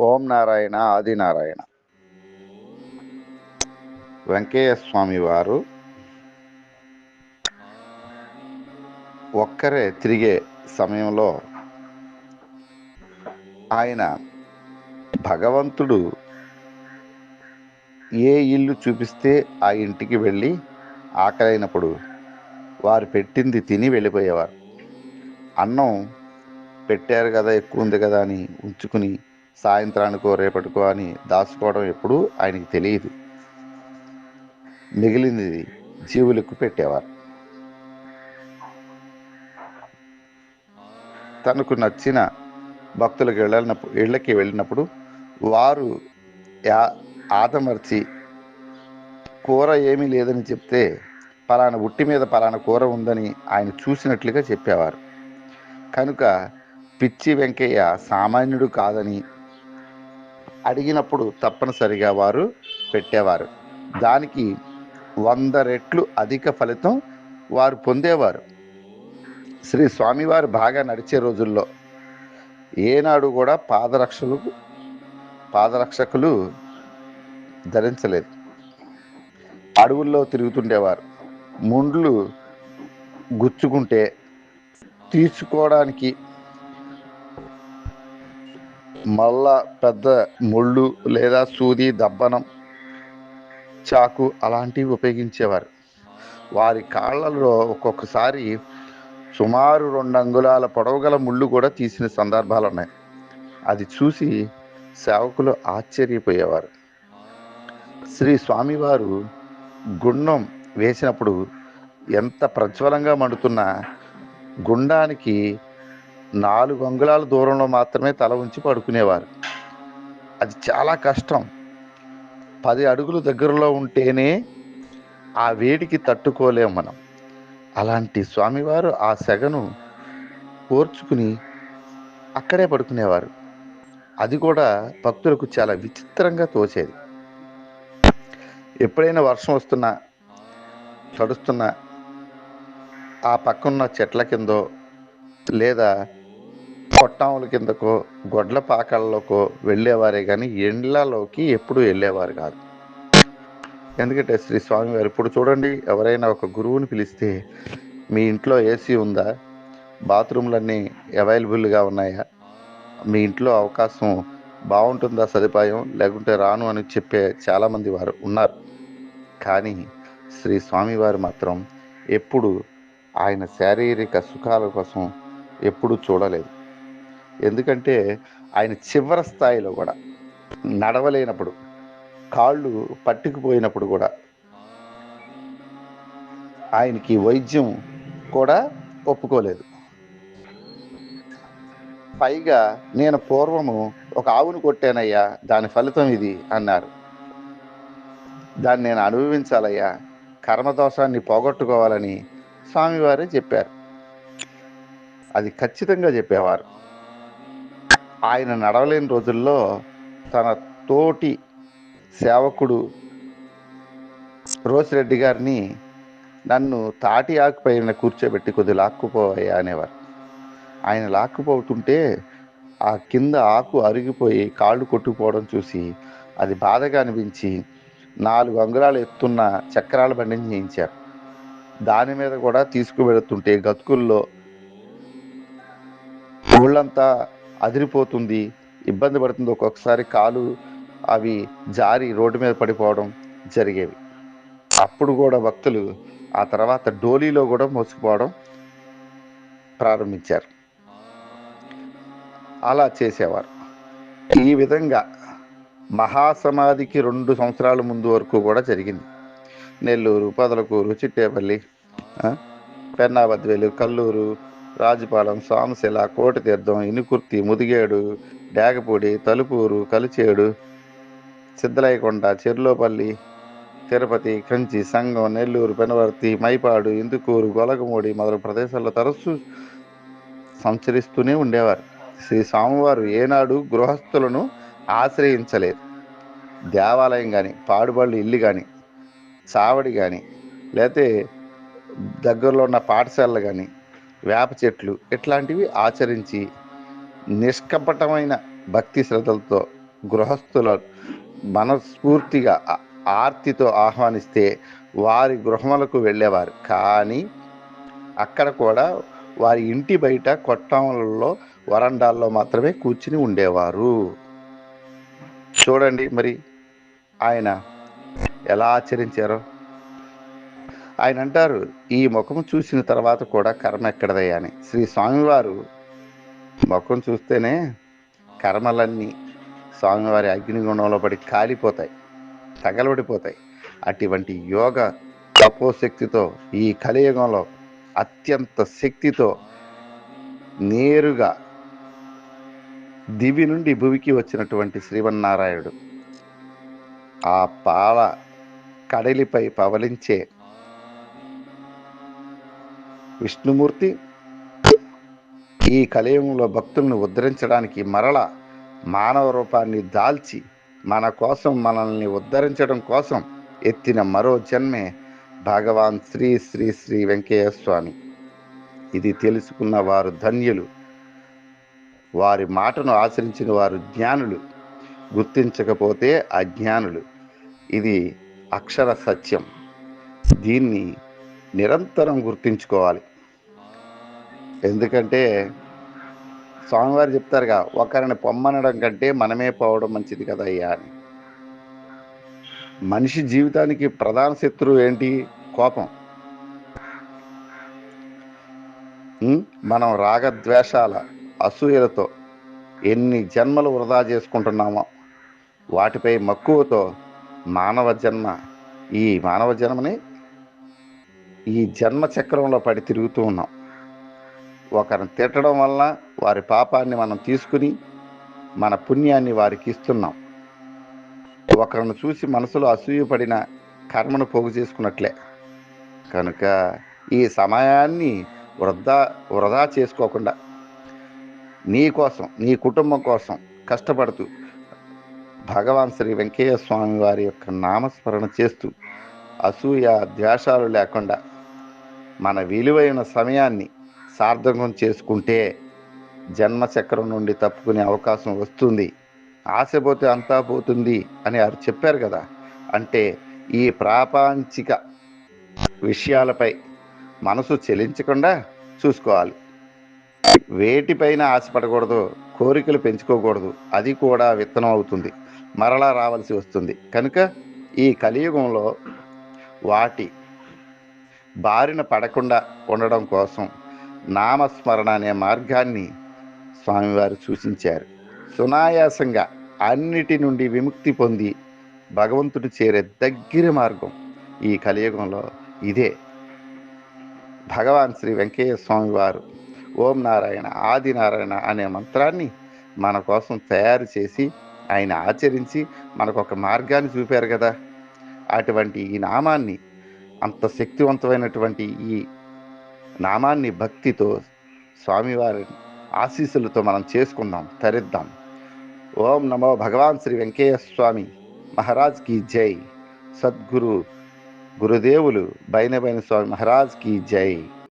ఓం నారాయణ ఆది నారాయణ. వెంకయ్య స్వామి వారు ఒక్కరే తిరిగే సమయంలో ఆయన భగవంతుడు ఏ ఇల్లు చూపిస్తే ఆ ఇంటికి వెళ్ళి ఆకలైనప్పుడు వారు పెట్టింది తిని వెళ్ళిపోయేవారు. అన్నం పెట్టారు కదా ఎక్కువ ఉంది కదా అని ఉంచుకుని సాయంత్రానికో రేపటికో అని దాచుకోవడం ఎప్పుడూ ఆయనకి తెలియదు. మిగిలింది జీవులకు పెట్టేవారు. తనకు నచ్చిన భక్తులకు వెళ్ళినప్పుడు ఇళ్ళకి వెళ్ళినప్పుడు వారు యా ఆదమర్చి కూర ఏమీ లేదని చెప్తే పలానా ఉట్టి మీద పలానా కూర ఉందని ఆయన చూసినట్లుగా చెప్పేవారు. కనుక పిచ్చి వెంకయ్య సామాన్యుడు కాదని అడిగినప్పుడు తప్పనిసరిగా వారు పెట్టేవారు. దానికి వంద రెట్లు అధిక ఫలితం వారు పొందేవారు. శ్రీ స్వామివారు బాగా నడిచే రోజుల్లో ఏనాడు కూడా పాదరక్షలు పాదరక్షకులు ధరించలేదు. అడవుల్లో తిరుగుతుండేవారు. ముండ్లు గుచ్చుకుంటే తీర్చుకోవడానికి మళ్ళా పెద్ద ముళ్ళు లేదా సూది దబ్బనం చాకు అలాంటివి ఉపయోగించేవారు. వారి కాళ్ళలో ఒక్కొక్కసారి సుమారు రెండు అంగుళాల పొడవు గల ముళ్ళు కూడా తీసిన సందర్భాలు ఉన్నాయి. అది చూసి సేవకులు ఆశ్చర్యపోయేవారు. శ్రీ స్వామివారు గుండం వేసినప్పుడు ఎంత ప్రజ్వలంగా మండుతున్న గుండానికి నాలుగు అంగుళాల దూరంలో మాత్రమే తల ఉంచి పడుకునేవారు. అది చాలా కష్టం. పది అడుగులు దగ్గరలో ఉంటేనే ఆ వేడికి తట్టుకోలేం మనం. అలాంటి స్వామివారు ఆ సెగను కోర్చుకుని అక్కడే పడుకునేవారు. అది కూడా భక్తులకు చాలా విచిత్రంగా తోచేది. ఎప్పుడైనా వర్షం వస్తున్నా తడుస్తున్నా ఆ పక్కన్న చెట్ల కిందో లేదా కొట్టాముల కిందకో గొడ్ల పాకల్లోకో వెళ్ళేవారే కానీ ఎండ్లలోకి ఎప్పుడు వెళ్ళేవారు కాదు. ఎందుకంటే శ్రీ స్వామివారు ఇప్పుడు చూడండి ఎవరైనా ఒక గురువుని పిలిస్తే మీ ఇంట్లో ఏసీ ఉందా? బాత్రూమ్లన్నీ అవైలబుల్గా ఉన్నాయా? మీ ఇంట్లో అవకాశం బాగుంటుందా సదుపాయం? లేకుంటే రాను అని చెప్పే చాలామంది వారు ఉన్నారు. కానీ శ్రీ స్వామివారు మాత్రం ఎప్పుడు ఆయన శారీరక సుఖాల కోసం ఎప్పుడూ చూడలేదు. ఎందుకంటే ఆయన చివరి స్థాయిలో కూడా నడవలేనప్పుడు కాళ్ళు పట్టుకుపోయినప్పుడు కూడా ఆయనకి వైద్యం కూడా ఒప్పుకోలేదు. పైగా నేను పూర్వము ఒక ఆవును కొట్టానయ్యా దాని ఫలితం ఇది అన్నారు. దాన్ని నేను అనుభవించాలయ్యా కర్మదోషాన్ని పోగొట్టుకోవాలని స్వామివారే చెప్పారు. అది ఖచ్చితంగా చెప్పేవారు. ఆయన నడవలేని రోజుల్లో తన తోటి సేవకుడు రోసిరెడ్డి గారిని నన్ను తాటి ఆకుపైన కూర్చోబెట్టి కొద్ది లాక్కుపోయా అనేవారు. ఆయన లాక్కుపోతుంటే ఆ కింద ఆకు అరిగిపోయి కాళ్ళు కొట్టుకుపోవడం చూసి అది బాధగా అనిపించి నాలుగు అంగుళాలు ఎత్తున్న చక్రాల బండిని చేయించారు. దాని మీద కూడా తీసుకువెళుతుంటే గతుకుల్లో ఊళ్ళంతా అదిరిపోతుంది ఇబ్బంది పడుతుంది. ఒక్కొక్కసారి కాలు అవి జారి రోడ్డు మీద పడిపోవడం జరిగేవి. అప్పుడు కూడా భక్తులు ఆ తర్వాత డోలీలో కూడా మోసుకుపోవడం ప్రారంభించారు. అలా చేసేవారు. ఈ విధంగా మహాసమాధికి రెండు సంవత్సరాల ముందు వరకు కూడా జరిగింది. నెల్లూరు పొదలకూరు చిట్టేపల్లి పెన్నాబద్వేలు కల్లూరు రాజుపాలెం సోమశిల కోటితీర్థం ఇనుకుర్తి ముదిగేడు డేగపూడి తలుపూరు కలిచేడు సిద్ధలైకొండ చెర్లోపల్లి తిరుపతి కంచి సంగం నెల్లూరు పెనవర్తి మైపాడు ఇందుకూరు గొలగమూడి మొదలగు ప్రదేశాల్లో తరచూ సంచరిస్తూనే ఉండేవారు. శ్రీ స్వామివారు ఏనాడు గృహస్థులను ఆశ్రయించలేదు. దేవాలయం కానీ పాడుబళ్ళు ఇల్లు కానీ చావడి కానీ లేకపోతే దగ్గరలో ఉన్న పాఠశాలలు కానీ వేప చెట్లు ఇట్లాంటివి ఆచరించి నిష్కపటమైన భక్తి శ్రద్ధలతో గృహస్థుల మనస్ఫూర్తిగా ఆర్తితో ఆహ్వానిస్తే వారి గృహములకు వెళ్ళేవారు. కానీ అక్కడ కూడా వారి ఇంటి బయట కొట్టంలలో వరండాల్లో మాత్రమే కూర్చుని ఉండేవారు. చూడండి మరి ఆయన ఎలా ఆచరించారో. ఆయన అంటారు ఈ ముఖం చూసిన తర్వాత కూడా కర్మ ఎక్కడదయ్యా అని. శ్రీ స్వామివారు ముఖం చూస్తేనే కర్మలన్నీ స్వామివారి అగ్నిగుణంలో పడి కాలిపోతాయి తగలబడిపోతాయి. అటువంటి యోగ తపోశక్తితో ఈ కలియుగంలో అత్యంత శక్తితో నేరుగా దివి నుండి భువికి వచ్చినటువంటి శ్రీవన్నారాయణుడు ఆ పాల కడలిపై పవలించే విష్ణుమూర్తి ఈ కలియుగంలో భక్తులను ఉద్ధరించడానికి మరల మానవ రూపాన్ని దాల్చి మన కోసం మనల్ని ఉద్ధరించడం కోసం ఎత్తిన మరో జన్మే భగవాన్ శ్రీ శ్రీ శ్రీ వెంకయ్య స్వామి. ఇది తెలుసుకున్న వారు ధన్యులు. వారి మాటను ఆచరించిన వారు జ్ఞానులు. గుర్తించకపోతే అజ్ఞానులు. ఇది అక్షర సత్యం. దీన్ని నిరంతరం గుర్తించుకోవాలి. ఎందుకంటే స్వామివారు చెప్తారుగా ఒకరిని పొమ్మనడం కంటే మనమే పోవడం మంచిది కదా అయ్యా అని. మనిషి జీవితానికి ప్రధాన శత్రువు ఏంటి? కోపం. మనం రాగద్వేషాల అసూయలతో ఎన్ని జన్మలు వృధా చేసుకుంటున్నామో వాటిపై మక్కువతో మానవ జన్మ ఈ మానవ జన్మని ఈ జన్మ చక్రంలో పడి తిరుగుతూ ఉన్నాం. ఒకరిని తిట్టడం వల్ల వారి పాపాన్ని మనం తీసుకుని మన పుణ్యాన్ని వారికి ఇస్తున్నాం. ఒకరిని చూసి మనసులో అసూయపడిన కర్మను పోగు చేసుకున్నట్లే. కనుక ఈ సమయాన్ని వృధా వృధా చేసుకోకుండా నీ కోసం నీ కుటుంబం కోసం కష్టపడుతూ భగవాన్ శ్రీ వెంకయ్య స్వామి వారి యొక్క నామస్మరణ చేస్తూ అసూయ ద్వేషాలు లేకుండా మన విలువైన సమయాన్ని సార్థకం చేసుకుంటే జన్మచక్రం నుండి తప్పుకునే అవకాశం వస్తుంది. ఆశపోతే అంతా పోతుంది అని వారు చెప్పారు కదా. అంటే ఈ ప్రాపంచిక విషయాలపై మనసు చెలించకుండా చూసుకోవాలి. వేటిపైన ఆశపడకూడదు కోరికలు పెంచుకోకూడదు. అది కూడా విత్తనం అవుతుంది. మరలా రావాల్సి వస్తుంది. కనుక ఈ కలియుగంలో వాటి బారిన పడకుండా ఉండడం కోసం నామస్మరణ అనే మార్గాన్ని స్వామివారు సూచించారు. సునాయాసంగా అన్నిటి నుండి విముక్తి పొంది భగవంతుడు చేరే దగ్గర మార్గం ఈ కలియుగంలో ఇదే. భగవాన్ శ్రీ వెంకయ్య స్వామి వారు ఓం నారాయణ ఆది నారాయణ అనే మంత్రాన్ని మన కోసం తయారు చేసి ఆయన ఆచరించి మనకు ఒక మార్గాన్ని చూపారు కదా. అటువంటి ఈ నామాన్ని అంత శక్తివంతమైనటువంటి ఈ నామాన్ని భక్తితో స్వామివారి ఆశీస్సులతో మనం చేసుకుందాం తరిద్దాం. ఓం నమో భగవాన్ శ్రీ వెంకయ్య స్వామి మహారాజ్కి జై. సద్గురు గురుదేవులు బైనబైన స్వామి మహారాజ్కి జై.